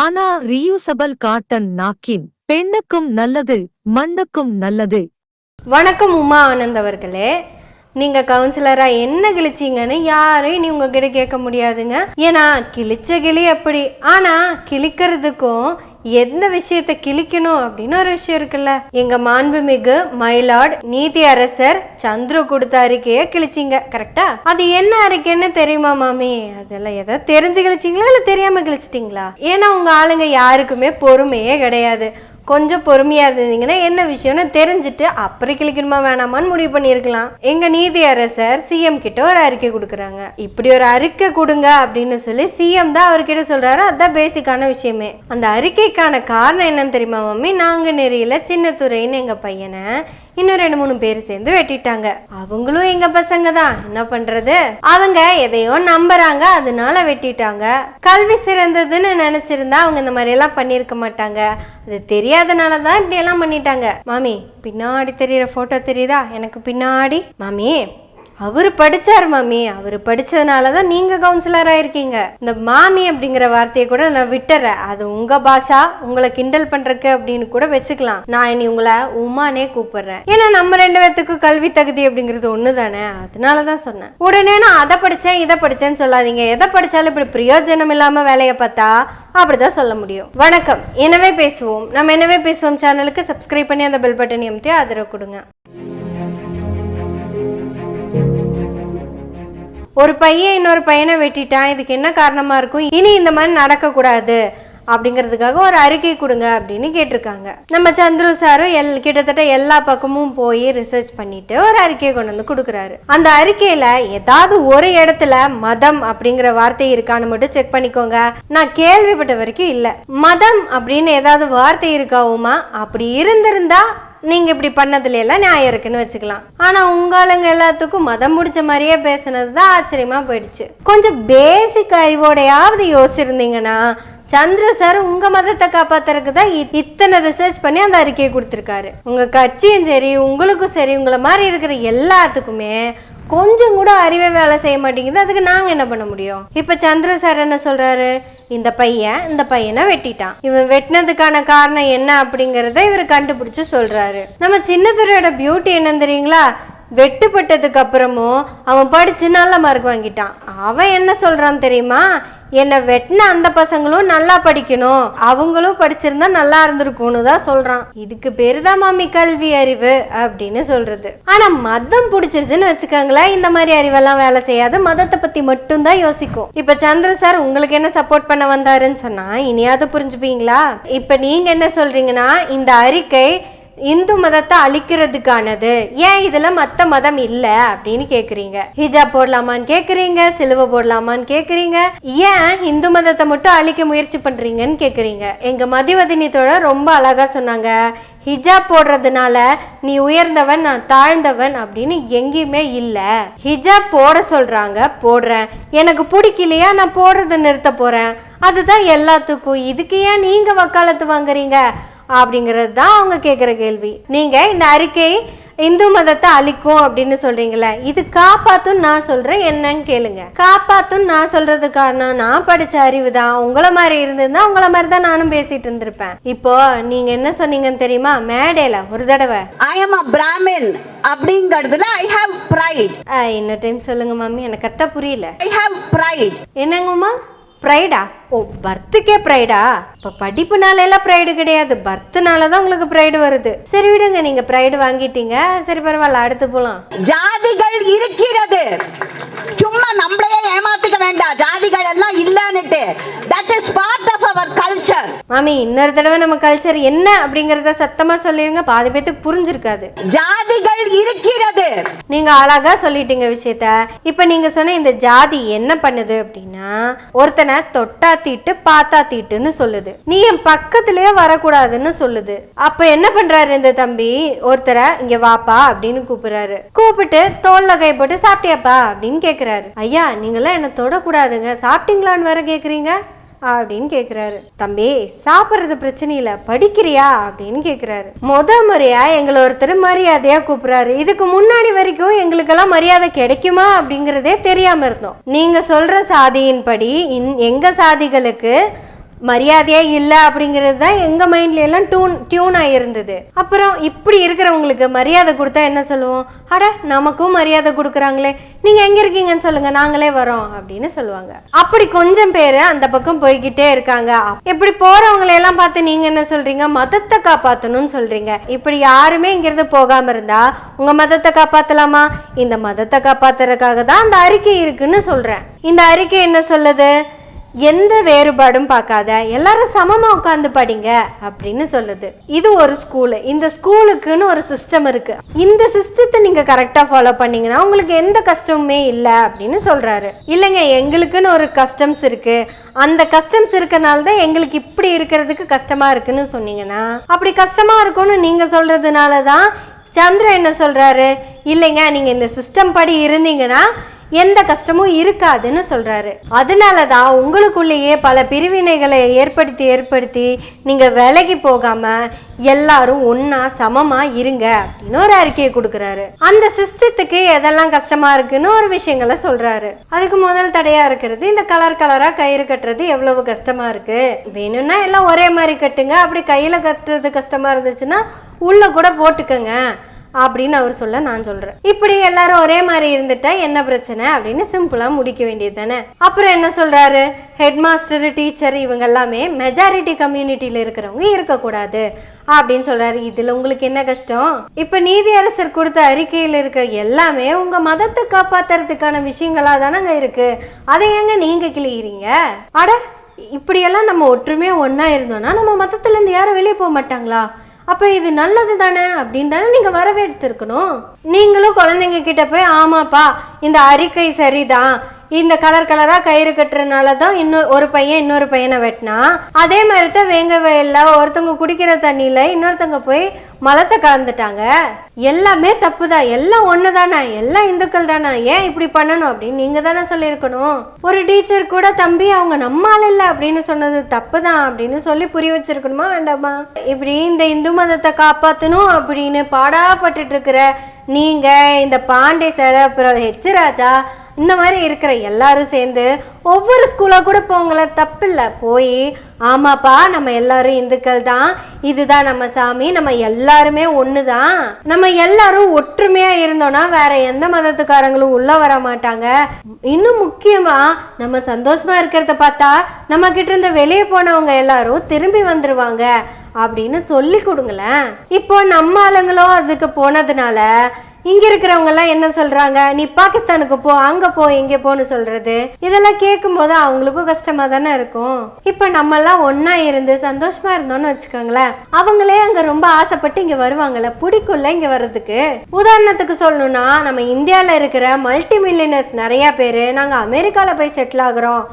ஆனா reusable cotton நாக்கின் பெண்ணுக்கும் நல்லது மண்ணுக்கும் நல்லது. வணக்கம் உமா ஆனந்த் அவர்களே. நீங்க கவுன்சிலரா என்ன கிழிச்சீங்கன்னு யாரும் இனி உங்ககிட்ட கேட்க முடியாதுங்க. ஏன்னா கிழிச்ச கிளி அப்படி. ஆனா கிழிக்கிறதுக்கும் எந்த விஷயத்தை கிழிக்கணும் அப்படின்னு ஒரு விஷயம் இருக்குல்ல? எங்க மாண்புமிகு மயிலாட் நீதி அரசர் சந்துரு கொடுத்த அறிக்கையை கிழிச்சிங்க கரெக்டா அது என்ன அறிக்கைன்னு தெரியுமா மாமி? அதெல்லாம் எதை தெரிஞ்சு கிழிச்சிங்களா இல்ல தெரியாம கிழிச்சிட்டிங்களா? ஏன்னா உங்க ஆளுங்க யாருக்குமே பொறுமையே கிடையாது. கொஞ்சம் பொறுமையா இருந்தீங்கன்னா என்ன விஷயம்னு தெரிஞ்சுட்டு அப்புறம் கிளிக்கணுமா வேணாமான்னு முடிவு பண்ணியிருக்கலாம். எங்க நீதி அரசர் சிஎம் கிட்ட ஒரு அறிக்கை கொடுக்குறாங்க. இப்படி ஒரு அறிக்கை கொடுங்க அப்படின்னு சொல்லி சிஎம் தான் அவர்கிட்ட சொல்றாரு. அதுதான் பேசிக்கான விஷயமே. அந்த அறிக்கைக்கான காரணம் என்னன்னு தெரியுமா மம்மி? நாங்க நெறியில சின்ன துறைன்னு எங்க பையனை இன்னும் ரெண்டு மூணு பேர் சேர்ந்து வெட்டிட்டாங்க. அவங்களும் எங்க பசங்க தான். என்ன பண்றது? அவங்க எதையோ நம்புறாங்க. அதனால வெட்டிட்டாங்க. கல்வி சிறந்ததுன்னு நினைச்சிருந்தா அவங்க இந்த மாதிரி எல்லாம் பண்ணியிருக்க மாட்டாங்க. அது தெரியாதனால தான் இப்படி எல்லாம் பண்ணிட்டாங்க. மாமி பின்னாடி தெரியுற போட்டோ தெரியுதா? எனக்கு பின்னாடி. மாமி அவர் படித்தார் மாமி. அவர் படித்ததுனால தான் நீங்கள் கவுன்சிலர் இருக்கீங்க இந்த மாமி அப்படிங்கிற வார்த்தையை கூட நான் விட்டுறேன். அது உங்கள் பாஷா. உங்களை கிண்டல் பண்ணுறக்கு அப்படின்னு கூட வச்சுக்கலாம். நான் இனி உங்களை உமானே கூப்பிடுறேன். ஏன்னா நம்ம ரெண்டு பேர்த்துக்கும் கல்வி தகுதி அப்படிங்கிறது ஒன்று தானே அதனால தான் சொன்னேன். உடனே நான் அதை படித்தேன் இதை படித்தேன்னு சொல்லாதீங்க. எதை படித்தாலும் இப்படி பிரயோஜனம் இல்லாமல் வேலையை பார்த்தா அப்படிதான் சொல்ல முடியும். வணக்கம். எனவே பேசுவோம். நம்ம எனவே பேசுவோம் சேனலுக்கு சப்ஸ்கிரைப் பண்ணி அந்த பெல் பட்டன் எம்தி ஆதரவு கொடுங்க. ஒரு பையன் இன்னொரு பையனை வெட்டிட்டான் இதுக்கு என்ன காரணமாக இருக்கும்? இனி இந்த மாதிரி நடக்கக்கூடாது அப்படிங்கிறதுக்காக ஒரு அறிக்கை கொடுங்க அப்படின்னு கேட்டிருக்காங்க. நம்ம சந்துரு சாரும் எல் கிட்டத்தட்ட எல்லா பக்கமும் போய் ரிசர்ச் பண்ணிட்டு ஒரு அறிக்கையை கொண்டு வந்து கொடுக்குறாரு. அந்த அறிக்கையில் ஏதாவது ஒரு இடத்துல மதம் அப்படிங்கிற வார்த்தை இருக்கான்னு மட்டும் செக் பண்ணிக்கோங்க. நான் கேள்விப்பட்ட வரைக்கும் இல்லை. மதம் அப்படின்னு ஏதாவது வார்த்தை இருக்காவுமா? அப்படி இருந்திருந்தா நீங்கள் இப்படி பண்ணதுல எல்லாம் நியாயம் இருக்குன்னு வச்சுக்கலாம். ஆனால் உங்களுங்க எல்லாத்துக்கும் மதம் முடிச்ச மாதிரியே பேசுனது தான் ஆச்சரியமாக போயிடுச்சு. கொஞ்சம் பேசிக் அறிவோடையாவது யோசிச்சிருந்தீங்கன்னா சந்திர சார் உங்க மதத்தை காப்பாத்துறதுக்கு தான் இத்தனை ரிசர்ச் பண்ணி அந்த அறிக்கையை கொடுத்துருக்காரு. உங்க கட்சியும் சரி உங்களுக்கும் சரி உங்களை மாதிரி இருக்கிற எல்லாத்துக்குமே கொஞ்சம் கூட அறிவை வேலை செய்ய மாட்டேங்குது. அதுக்கு நாங்கள் என்ன பண்ண முடியும்? இப்போ சந்திர சார் என்ன சொல்றாரு? இந்த பையன் இந்த பையனை வெட்டிட்டான். இவன் வெட்டினதுக்கான காரணம் என்ன அப்படிங்கறத இவர் கண்டுபிடிச்சு சொல்றாரு. நம்ம சின்னதுரையோட பியூட்டி என்னன்னு தெரியுங்களா? வெட்டுப்பட்டதுக்கு அப்புறமும் அவன் படிச்சு நல்ல மார்க் வாங்கிட்டான். அவன் என்ன சொல்றான் தெரியுமா? என்னை வெட்டின அந்த பசங்களும் நல்லா படிக்கணும். அவங்களும் படிச்சிருந்தா நல்லா இருந்திருக்கும்னு தான் சொல்றான். இதுக்கு பேரு தான் மாமி கல்வி அறிவு அப்படின்னு சொல்றது. ஆனா மதம் பிடிச்சிருச்சுன்னு வச்சுக்கோங்களேன் இந்த மாதிரி அறிவெல்லாம் வேலை செய்யாது. மதத்தை பத்தி மட்டும்தான் யோசிக்கும். இப்ப சந்திர சார் உங்களுக்கு என்ன சப்போர்ட் பண்ண வந்தாருன்னு சொன்னா இனியாவது புரிஞ்சுப்பீங்களா? இப்ப நீங்க என்ன சொல்றீங்கன்னா இந்த அறிக்கை இந்து மதத்தை அழிக்கிறதுக்கானது. ஏன் இதுல மத்த மதம் இல்ல அப்படின்னு கேக்குறீங்க. ஹிஜாப் போடலாமான்னு கேக்குறீங்க சிலுவை போடலாமான்னு கேக்குறீங்க. ஏன் இந்து மதத்தை மட்டும் அழிக்க முயற்சி பண்றீங்கன்னு கேக்குறீங்க. எங்க மதிவதினி தோழர் ரொம்ப அழகா சொன்னாங்க. ஹிஜாப் போடுறதுனால நீ உயர்ந்தவன் நான் தாழ்ந்தவன் அப்படின்னு எங்கேயுமே இல்ல. ஹிஜாப் போட சொல்றாங்க போடுறேன். எனக்கு பிடிக்கலையா நான் போடுறதை நிறுத்த போறேன். அதுதான் எல்லாத்துக்கும். இதுக்கு ஏன் நீங்க வக்காலத்து வாங்குறீங்க? அப்படிங்கிறது தான் அவங்க கேட்குற கேள்வி. நீங்க இந்த அறிக்கை இந்து மதத்தை அழிக்கும் அப்படின்னு சொல்றீங்களே இது காப்பாத்தும் நான் சொல்றேன் என்னன்னு கேளுங்க. காப்பாத்தும் நான் சொல்றது காரணம் நான் படிச்ச அறிவு தான். உங்களை மாதிரி இருந்திருந்தா உங்களை மாதிரி தான் நானும் பேசிட்டு இருந்திருப்பேன். இப்போ நீங்க என்ன சொன்னீங்கன்னு தெரியுமா? மேடையில ஒரு தடவை. ஐ எம் அ பிராமின் அப்படிங்கிறதுல ஐ ஹாவ் ப்ரைட் இன்னொரு டைம் சொல்லுங்க மாமி எனக்கு கரெக்டாக புரியல. ஐ ஹாவ் ப்ரைட் என்னங்கம்மா ப்ரைடா ஓ பர்த்துக்கே ப்ரைடா இப்போ படிப்புனால எல்லாம் ப்ரைடு கிடையாது. பர்த்னால தான் உங்களுக்கு ப்ரைடு வருது. சரி விடுங்க. நீங்க ப்ரைடு வாங்கிட்டீங்க. சரி பரவாயில்ல. அடுத்து போலாம். ஜாதிகள் இருக்கிறது சும்மா நம்மளையே ஏமாத்துக்க வேண்டாம் ஜாதிகள் எல்லாம் இல்லன்னுட்டு that is part of our culture மாமி இன்னொரு தடவை நம்ம கல்ச்சர் என்ன அப்படிங்கறத சத்தமா சொல்லிருங்க பாதி பேத்துக்கு புரிஞ்சிருக்காது. ஜாதிகள் இருக்கிறது. நீங்க அழகா சொல்லிட்டீங்க விஷயத்த. இப்ப நீங்க சொன்ன இந்த ஜாதி என்ன பண்ணுது அப்படின்னா ஒருத்தனை தொட்டா தீட்டு பார்த்தா தீட்டுன்னு சொல்லுது. நீ என் பக்கத்திலேயே வரக்கூடாதுன்னு சொல்லுது. அப்ப என்ன பண்றாரு இந்த தம்பி? ஒருத்தரை இங்க வாப்பா அப்படின்னு கூப்பிடுறாரு. கூப்பிட்டு தோல்ல கை போட்டு சாப்பிட்டியாப்பா அப்படின்னு கேக்குறாரு. ஐயா நீங்களாம் என்ன தொடக்கூடாதுங்க. சாப்பிட்டீங்களான்னு வேற கேக்குறீங்க? அப்படின்னு கேட்குறாரு தம்பி சாப்பிட்றது பிரச்சனை இல்லை படிக்கிறியா? அப்படின்னு கேட்குறாரு முத முறையா எங்களை ஒருத்தர் மரியாதையாக கூப்பிட்றாரு. இதுக்கு முன்னாடி வரைக்கும் எங்களுக்கெல்லாம் மரியாதை கிடைக்குமா அப்படிங்கிறதே தெரியாமல் இருந்தோம். நீங்கள் சொல்கிற சாதியின்படி இந்- எங்கள் சாதிகளுக்கு மரியாதையே இல்லை அப்படிங்கிறது தான் எங்கள் மைண்ட்ல எல்லாம் டியூன் டியூன் ஆகிருந்தது அப்புறம் இப்படி இருக்கிறவங்களுக்கு மரியாதை கொடுத்தா என்ன சொல்லுவோம்? அட நமக்கும் மரியாதை கொடுக்குறாங்களே. நீங்கள் எங்கே இருக்கீங்கன்னு சொல்லுங்கள் நாங்களே வரோம் அப்படின்னு சொல்லுவாங்க. அப்படி கொஞ்சம் பேர் அந்த பக்கம் போய்கிட்டே இருக்காங்க. இப்படி போகிறவங்களையெல்லாம் பார்த்து நீங்கள் என்ன சொல்கிறீங்க மதத்தை காப்பாற்றணும்னு சொல்கிறீங்க இப்படி யாருமே இங்கேருந்து போகாமல் இருந்தால் உங்கள் மதத்தை காப்பாற்றலாமா இந்த மதத்தை காப்பாத்துறதுக்காக தான் அந்த அறிக்கை இருக்குன்னு சொல்கிறேன் இந்த அறிக்கை என்ன சொல்லுது? எந்த வேறுபாடும் பார்க்காத எல்லாரும் சமமாக உட்காந்து படிங்க அப்படின்னு சொல்லுது. இது ஒரு ஸ்கூலு இந்த ஸ்கூலுக்குன்னு ஒரு சிஸ்டம் இருக்கு. இந்த சிஸ்டத்தை நீங்க கரெக்டா ஃபாலோ பண்ணீங்கன்னா உங்களுக்கு எந்த கஷ்டமுமே இல்லை அப்படின்னு சொல்றாரு. இல்லைங்க எங்களுக்குன்னு ஒரு கஸ்டம்ஸ் இருக்கு. அந்த கஸ்டம்ஸ் இருக்கனால தான் எங்களுக்கு இப்படி இருக்கிறதுக்கு கஷ்டமா இருக்குன்னு சொன்னீங்கன்னா அப்படி கஷ்டமா இருக்கும்னு நீங்க சொல்றதுனால தான் சந்திரன் என்ன சொல்றாரு? இல்லைங்க நீங்க இந்த சிஸ்டம் படி இருந்தீங்கன்னா எந்த கஷ்டமும் இருக்காதுன்னு சொல்கிறாரு அதனால தான் உங்களுக்குள்ளேயே பல பிரிவினைகளை ஏற்படுத்தி ஏற்படுத்தி நீங்கள் விலகி போகாமல் எல்லாரும் ஒன்றா சமமா இருங்க அப்படின்னு ஒரு அறிக்கையை கொடுக்குறாரு. அந்த சிஸ்டத்துக்கு எதெல்லாம் கஷ்டமா இருக்குன்னு ஒரு விஷயங்களை சொல்றாரு. அதுக்கு முதல் தடையா இருக்கிறது இந்த கலர் கலரா கயிறு கட்டுறது எவ்வளவு கஷ்டமா இருக்கு? வேணும்னா எல்லாம் ஒரே மாதிரி கட்டுங்க. அப்படி கையில கட்டுறது கஷ்டமா இருந்துச்சுன்னா உள்ள கூட போட்டுக்கங்க. அப்படின்னு அவர் சொல்ல நான் சொல்றேன். இப்படி எல்லாரும் ஒரே மாதிரி இருந்துட்டா என்ன பிரச்சனை? அப்படின்னு சிம்பிளா முடிக்க வேண்டியது தானே. அப்புறம் என்ன சொல்றாரு? ஹெட் மாஸ்டர் டீச்சர் இவங்க எல்லாமே மெஜாரிட்டி கம்யூனிட்டியில இருக்கிறவங்க இருக்கக்கூடாது. அப்படின்னு சொல்றாரு. இதுல உங்களுக்கு என்ன கஷ்டம்? இப்ப நீதியரசர் கொடுத்த அறிக்கையில் இருக்கிற எல்லாமே உங்க மதத்தை காப்பாத்துறதுக்கான விஷயங்களா தானேங்க இருக்கு. அதை ஏங்க நீங்க கிளியிறீங்க? அட இப்படியெல்லாம் நம்ம ஒற்றுமையா ஒன்றா இருந்தோம்னா நம்ம மதத்துல இருந்து யாரும் வெளியே போக மாட்டாங்களா? அப்போ இது நல்லது தானே அப்படின்னு தானே நீங்கள் வரவேற்றிருக்கணும் நீங்களும் குழந்தைங்க கிட்ட போய் ஆமாப்பா இந்த அறிக்கை சரிதான். இந்த கலர் கலராக கயிறு கட்டுறதுனால தான் இன்னொரு ஒரு பையன் இன்னொரு பையனை வெட்டினா. அதே மாதிரி தான் வேங்க வயல்ல ஒருத்தவங்க குடிக்கிற தண்ணியில் இன்னொருத்தவங்க போய் மலத்தை கலந்துட்டாங்க. எல்லாமே தப்பு தான் எல்லாம் ஒன்று தானே எல்லாம் இந்துக்கள் தானே ஏன் இப்படி பண்ணணும் அப்படின்னு நீங்கள் தானே சொல்லியிருக்கணும். ஒரு டீச்சர் கூட தம்பி அவங்க நம்ம ஆள் இல்லை அப்படின்னு சொன்னது தப்பு தான் அப்படின்னு சொல்லி புரிய வச்சிருக்கணுமா வேண்டாமா? இப்படி இந்த இந்து மதத்தை காப்பாற்றணும் அப்படின்னு பாடாப்பட்டுட்டு இருக்கிற நீங்கள் இந்த பாண்டே சார் அப்புறம் ஹெச் ராஜா இந்த மாதிரி இருக்கிற எல்லாரும் சேர்ந்து ஒவ்வொரு ஸ்கூலாக கூட போங்கள தப்பில்லை. போய் ஆமாப்பா நம்ம எல்லாரும் இந்துக்கள் தான். இதுதான் நம்ம சாமி நம்ம எல்லாருமே ஒன்று தான் நம்ம எல்லாரும் ஒற்றுமையாக இருந்தோம்னா வேற எந்த மதத்துக்காரங்களும் உள்ளே வர மாட்டாங்க. இன்னும் முக்கியமாக நம்ம சந்தோஷமாக இருக்கிறத பார்த்தா நம்ம கிட்ட இருந்து வெளியே போனவங்க எல்லாரும் திரும்பி வந்துடுவாங்க அப்படின்னு சொல்லி கொடுங்களேன். இப்போ நம்ம ஆளுங்களும் அதுக்கு போனதுனால இங்க இருக்கிறவங்க எல்லாம் என்ன சொல்றாங்க? நீ பாகிஸ்தானுக்கு போ அங்க போ இங்க போன்னு சொல்றது. இதெல்லாம் கேட்கும் போது அவங்களுக்கும் கஷ்டமா தானே இருக்கும். இப்ப நம்ம எல்லாம் ஒன்னா இருந்து சந்தோஷமா இருந்தோம்னு வச்சுக்கோங்களேன். அவங்களே அங்க ரொம்ப ஆசைப்பட்டு இங்க வருவாங்கல்ல. பிடிக்கும்ல இங்க வர்றதுக்கு. உதாரணத்துக்கு சொல்லணும்னா நம்ம இந்தியால இருக்கிற மல்டி மில்லியனர்ஸ் நிறைய பேர் நாங்க அமெரிக்கால போய் செட்டில் ஆகுறோம்.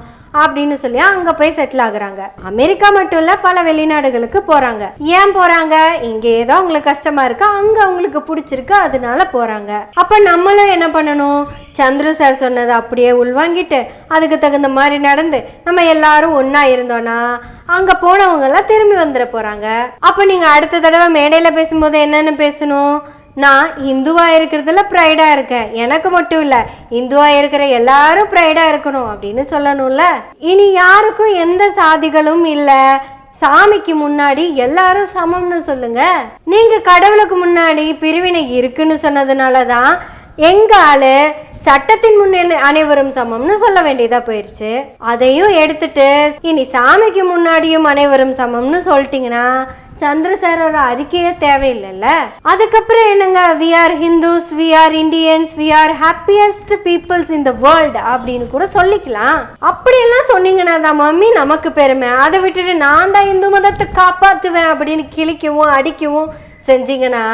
அப்படின்னு சொல்லி அங்க போய் செட்டில் ஆகுறாங்க. அமெரிக்கா மட்டும் இல்ல பல வெளிநாடுகளுக்கு போறாங்க. ஏன் போறாங்க? இங்க ஏதோ அவங்களுக்கு கஷ்டமா இருக்கு. அங்க அவங்களுக்கு பிடிச்சிருக்கு அதனால போறாங்க. அப்ப நம்மளும் என்ன பண்ணணும்? சந்துரு சார் சொன்னதை அப்படியே உள்வாங்கிட்டு அதுக்கு தகுந்த மாதிரி நடந்து நம்ம எல்லாரும் ஒன்றா இருந்தோம்னா அங்க போனவங்க எல்லாம் திரும்பி வந்துட போறாங்க. அப்ப நீங்க அடுத்த தடவை மேடையில பேசும்போது என்னன்னு பேசணும்? நான் இந்துவா இருக்கிறதுல ப்ரைடாக இருக்கேன். எனக்கு மட்டும் இல்லை இந்துவா இருக்கிற எல்லாரும் ப்ரைடாக இருக்கணும் அப்படின்னு சொல்லணும்ல. இனி யாருக்கும் எந்த சாதிகளும் இல்லை. சாமிக்கு முன்னாடி எல்லாரும் சமம்னு சொல்லுங்க. நீங்க கடவுளுக்கு முன்னாடி பிரிவினை இருக்குன்னு சொன்னதுனால தான் எங்க ஆளு சட்டத்தின் முன்னே அனைவரும் சமம்னு சொல்ல வேண்டியதா போயிடுச்சு அதையும் எடுத்துட்டு இனி சாமிக்கு முன்னாடியும் அனைவரும் சமம்னு சொல்லிட்டீங்கன்னா சந்திரசேரோட அறிக்கையே தேவையில்லைல்ல? அதுக்கப்புறம் என்னங்க? We are Hindus we are Indians we are happiest peoples in the world அப்படின்னு கூட சொல்லிக்கலாம். அப்படியெல்லாம் சொன்னீங்கன்னா தான் மம்மி? நமக்கு பெருமை. அதை விட்டுட்டு நான் தான் இந்து மதத்தை காப்பாத்துவேன் அப்படின்னு கிழிக்கவும் அடிக்கவும் செஞ்சீங்கன்னா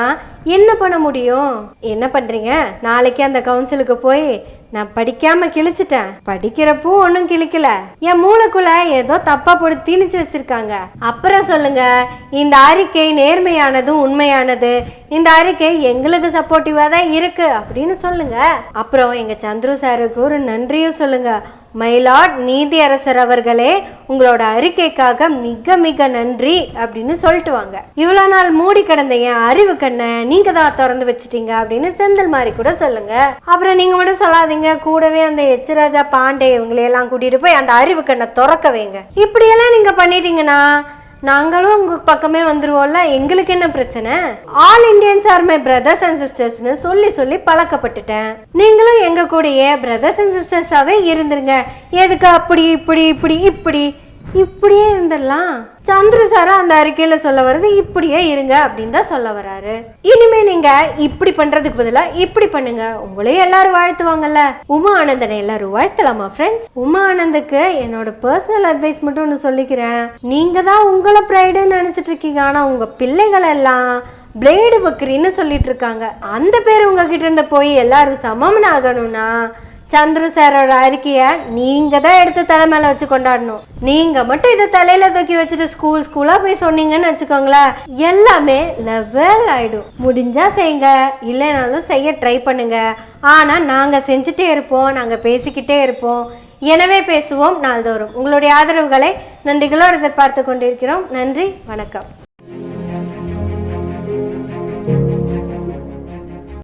என்ன பண்ண முடியும்? என்ன பண்றீங்க? நாளைக்கு அந்த கவுன்சிலுக்கு போய் நான் படிக்காம கிழிச்சிட்டேன். படிக்கிறப்போ ஒன்றும் கிழிக்கல. என் மூளைக்குள்ள ஏதோ தப்பா போட்டு திணிச்சு வச்சிருக்காங்க. அப்புறம் சொல்லுங்க இந்த அறிக்கை நேர்மையானதும் உண்மையானது? இந்த அறிக்கை எங்களுக்கு சப்போர்ட்டிவா தான் இருக்கு அப்படின்னு சொல்லுங்க. அப்புறம் எங்க சந்துரு சாருக்கு ஒரு நன்றியும் சொல்லுங்க. மயிலாட் நீதியரசர் அவர்களே உங்களோட அறிக்கைக்காக மிக மிக நன்றி அப்படின்னு சொல்லிட்டு வாங்க. இவ்வளோ நாள் மூடி கிடந்த என் அறிவு கண்ணை நீங்க தான் திறந்து வச்சிட்டீங்க அப்படின்னு செந்தில் மாதிரி கூட சொல்லுங்க. அப்புறம் நீங்க மட்டும் சொல்லாதீங்க கூடவே அந்த எச்சராஜா பாண்டே இவங்களையெல்லாம் கூட்டிட்டு போய் அந்த அறிவு கண்ணை திறக்க வைங்க. இப்படியெல்லாம் நீங்க பண்ணிட்டீங்கன்னா நாங்களும் உங்க பக்கமே வந்துருவோம்ல. எங்களுக்கு என்ன பிரச்சனை? All Indians are my brothers and சிஸ்டர்ஸ்னு சொல்லி சொல்லி பழக்கப்பட்டுட்டேன். நீங்களும் எங்க கூடயே பிரதர்ஸ் அண்ட் சிஸ்டர்ஸாவே இருந்துருங்க. எதுக்கு அப்படி இப்படி இப்படி இப்படி? இப்படியே இருந்துடலாம். சந்துரு சாரா அந்த அறிக்கையில சொல்ல வர்றது இப்படியே இருங்க அப்படின்னு தான் சொல்ல வராரு. இனிமே நீங்க இப்படி பண்றதுக்கு பதிலா இப்படி பண்ணுங்க. உங்களையும் எல்லாரும் வாழ்த்துவாங்கல்ல. உமா ஆனந்தனை எல்லாரும் வாழ்த்தலாமா ஃப்ரெண்ட்ஸ் உமா ஆனந்துக்கு என்னோட பர்சனல் அட்வைஸ் மட்டும் ஒன்று சொல்லிக்கிறேன். நீங்க தான் உங்களை ப்ரைடுன்னு நினைச்சிட்டு இருக்கீங்க. ஆனா உங்க பிள்ளைகள் எல்லாம் பிளேடு பக்ரின்னு சொல்லிட்டு இருக்காங்க. அந்த பேர் உங்ககிட்ட இருந்து போய் எல்லாரும் சமம்னு ஆகணும்னா சந்திர சாரோட அறிக்கையை நீங்க தான் எடுத்து தலை மேலே வச்சு கொண்டாடணும். நீங்க மட்டும் இதை தலையில தூக்கி வச்சுட்டு ஸ்கூல் ஸ்கூலா போய் சொன்னீங்கன்னு வச்சுக்கோங்களேன் எல்லாமே லெவல் ஆயிடும். முடிஞ்சா செய்யுங்க இல்லைனாலும் செய்ய ட்ரை பண்ணுங்க. ஆனா நாங்க செஞ்சுட்டே இருப்போம் நாங்க பேசிக்கிட்டே இருப்போம். எனவே பேசுவோம் நாள்தோறும். உங்களுடைய ஆதரவுகளை நன்றிகளோடு எதிர்பார்த்து கொண்டிருக்கிறோம். நன்றி வணக்கம்.